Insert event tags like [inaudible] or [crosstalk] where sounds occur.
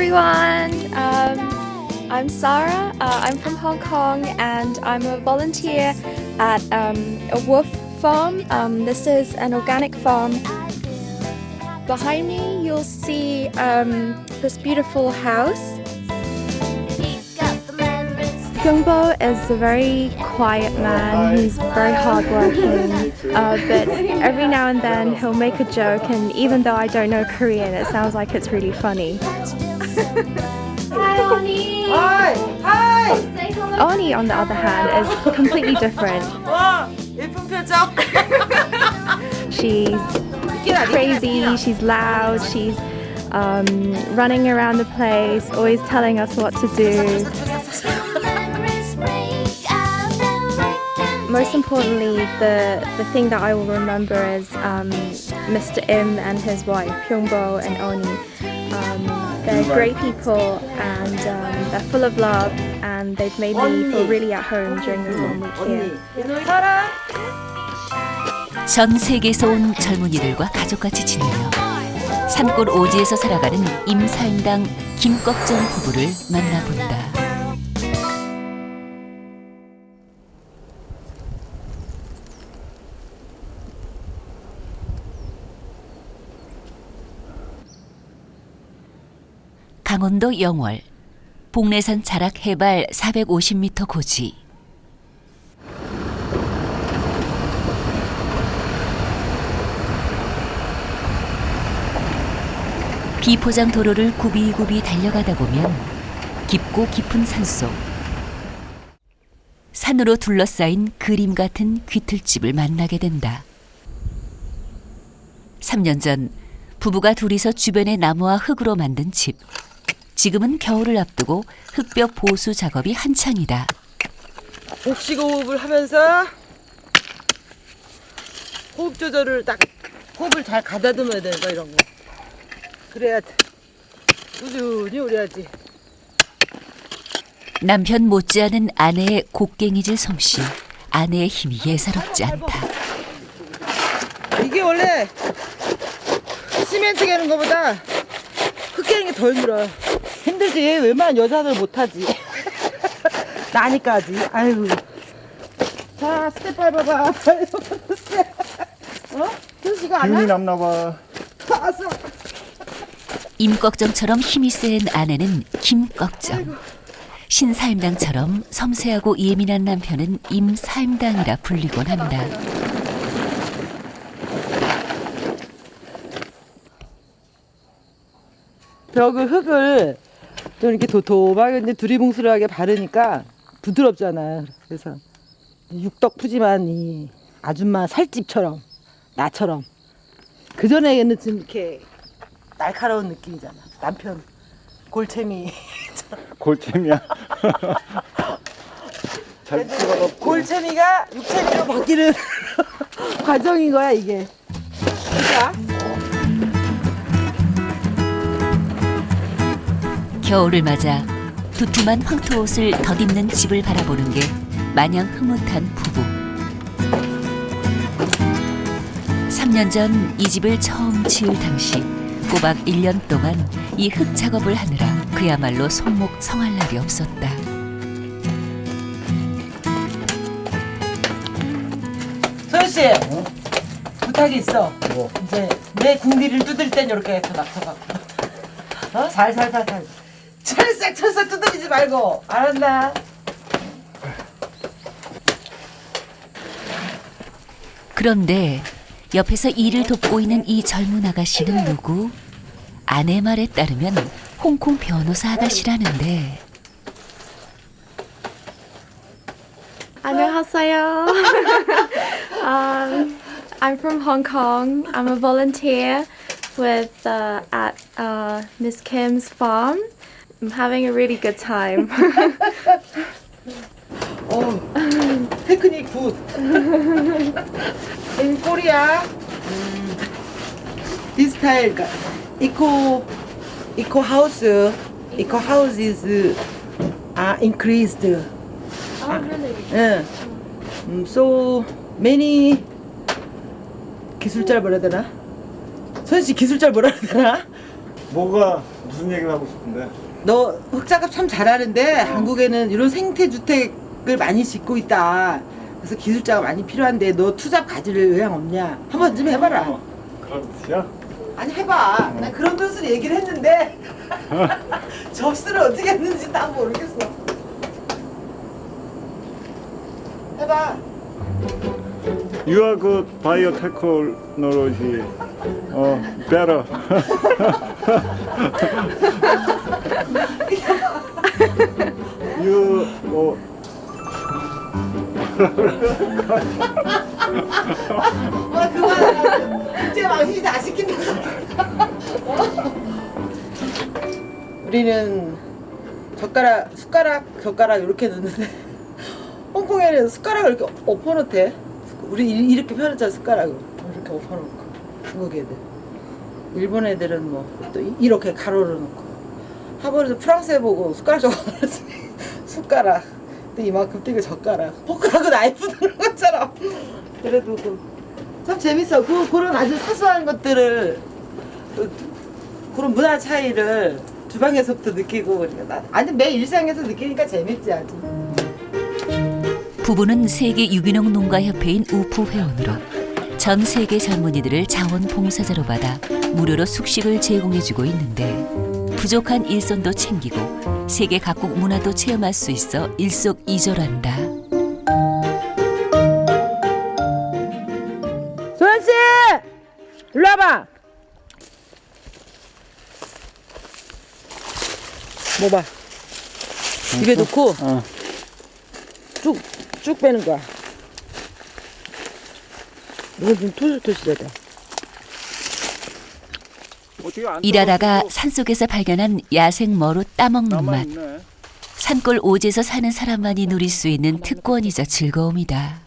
everyone. Um, I'm Sarah. Uh, I'm from Hong Kong and I'm a volunteer at um, a wolf farm. Um, this is an organic farm. Behind me, you'll see um, this beautiful house. Kyungbo is a very quiet man. He's very hardworking, uh, but every now and then he'll make a joke, and even though I don't know Korean, it sounds like it's really funny. Hi, hi. Arnie, on the other hand, is completely different. [laughs] she's crazy, she's loud, she's um, running around the place, always telling us what to do. Most importantly, the, the thing that I will remember is um, Mr. Im and his wife, Hyungbo and Oni. Um, they're great people and um, they're full of love and they've made me feel really at home during this one week here. 전 세계에서 온 젊은이들과 가족같이 지내며 산골 오지에서 살아가는 임사임당 김꺽정 부부를 만나본다. 강원도 영월 복례산 자락 해발 450m 고지 비포장 도로를 굽이굽이 달려가다 보면 깊고 깊은 산속 산으로 둘러싸인 그림 같은 귀틀집을 만나게 된다. 3년 전 부부가 둘이서 주변의 나무와 흙으로 만든 집. 지금은 겨울을 앞두고 흙벽 보수 작업이 한창이다. 복식 호흡을 하면서 호흡 조절을 딱 호흡을 잘 가다듬어야 거 이런 거 그래야 꾸준히 오래야지 남편 못지않은 아내의 곡괭이질 솜씨. 아내의 힘이 예사롭지 않다. 이게 원래 시멘트 개는 거보다 흙 개는 게더 힘들어요 힘들지 웬만한 여자들 못하지 [laughs] 나니까 하지 아이고 자 스텝 밟아봐 스텝 [laughs] 어? 현씨가 안 기운이 해? 남나 봐. 왔어 임꺽정처럼 힘이 센 아내는 김꺽정. 신사임당처럼 섬세하고 예민한 남편은 임사임당이라 불리곤 한다. 벽을 흙을 좀 이렇게 도톰하게 이제 두리뭉술하게 바르니까 부드럽잖아요. 그래서 육덕 푸짐한 이 아줌마 살집처럼 나처럼 그 전에는 좀 이렇게 날카로운 느낌이잖아. 남편 골채미 [laughs] 골잼이야. [laughs] 잘 골채미가 육채미로 바뀌는 [laughs] 과정인 거야 이게. 자, 겨울을 맞아 두툼한 황토 옷을 덧입는 집을 바라보는 게 마냥 흐뭇한 부부. 3년 전 이 집을 처음 지을 당시 꼬박 1년 동안 이 흙 작업을 하느라 그야말로 손목 성할 날이 없었다. 소연 씨 부탁이 있어. 뭐? 이제 내 궁디를 두들 땐 이렇게 해서 낙서갖고 어 살살살살 철싹 철싹 두드리지 말고 알았나? 그런데 옆에서 일을 돕고 있는 이 젊은 아가씨는 누구? 아내 말에 따르면 홍콩 변호사 아가씨라는데 안녕하세요. um, [laughs] I'm from Hong Kong. I'm a volunteer with uh, at uh, Miss Kim's farm. I'm having a really good time. 어 테크닉 굿. In Korea, this style 그러니까 eco eco house eco houses are increased. oh, really? 예. 음, so many 기술자를 뭐라 해야 되나? 선씨 기술자를 뭐라 해야 되나? 뭐가 무슨 얘기를 하고 싶은데? 너 흑작업 참 잘하는데 한국에는 이런 생태 주택을 많이 짓고 있다. 그래서 기술자가 많이 필요한데 너 투잡 가질 의향 없냐? 한번 좀 해봐라. 어, 그런 뜻이야? 아니 해봐. 나 그런 뜻으로 얘기를 했는데 [laughs] 접수를 어떻게 했는지 난 모르겠어. 해봐. You are good biotechnology. 어, better. [laughs] you 어, 아 그만. 국제 망신이 다 시킨다. 우리는 젓가락, 숟가락, 젓가락 이렇게 넣는데 홍콩에는 숟가락을 이렇게 엎어놓대. 우리 이- 이렇게 펴놓잖아 숟가락을 이렇게 엎어놓고 중국 애들. 일본 애들은 뭐 또 이렇게 가로로 놓고. 하버드 프랑스 해보고 숟가락 적어놨지. [laughs] 숟가락. 또 이만큼 뛰고 젓가락. 포크하고 나이프 드는 것처럼. 그래도 그, 참 재밌어. 그, 그런 아주 사소한 것들을, 그, 그런 문화 차이를 주방에서부터 느끼고, 그러니까 나, 아니, 매 일상에서 느끼니까 재밌지, 아주. 부부는 세계 유기농 농가 협회인 우프 회원으로 전 세계 젊은이들을 자원봉사자로 받아 무료로 숙식을 제공해주고 있는데 부족한 일손도 챙기고 세계 각국 문화도 체험할 수 있어 일석이조란다. 소연 씨! 일로 와봐! 뭐 봐. 입에 넣고 어. 쭉, 쭉 빼는 거야. 이거 좀 토실토실하다. 일하다가 산속에서 발견한 야생 머루 따먹는 맛. 남아있네. 산골 오지에서 사는 사람만이 누릴 수 있는 특권이자 즐거움이다.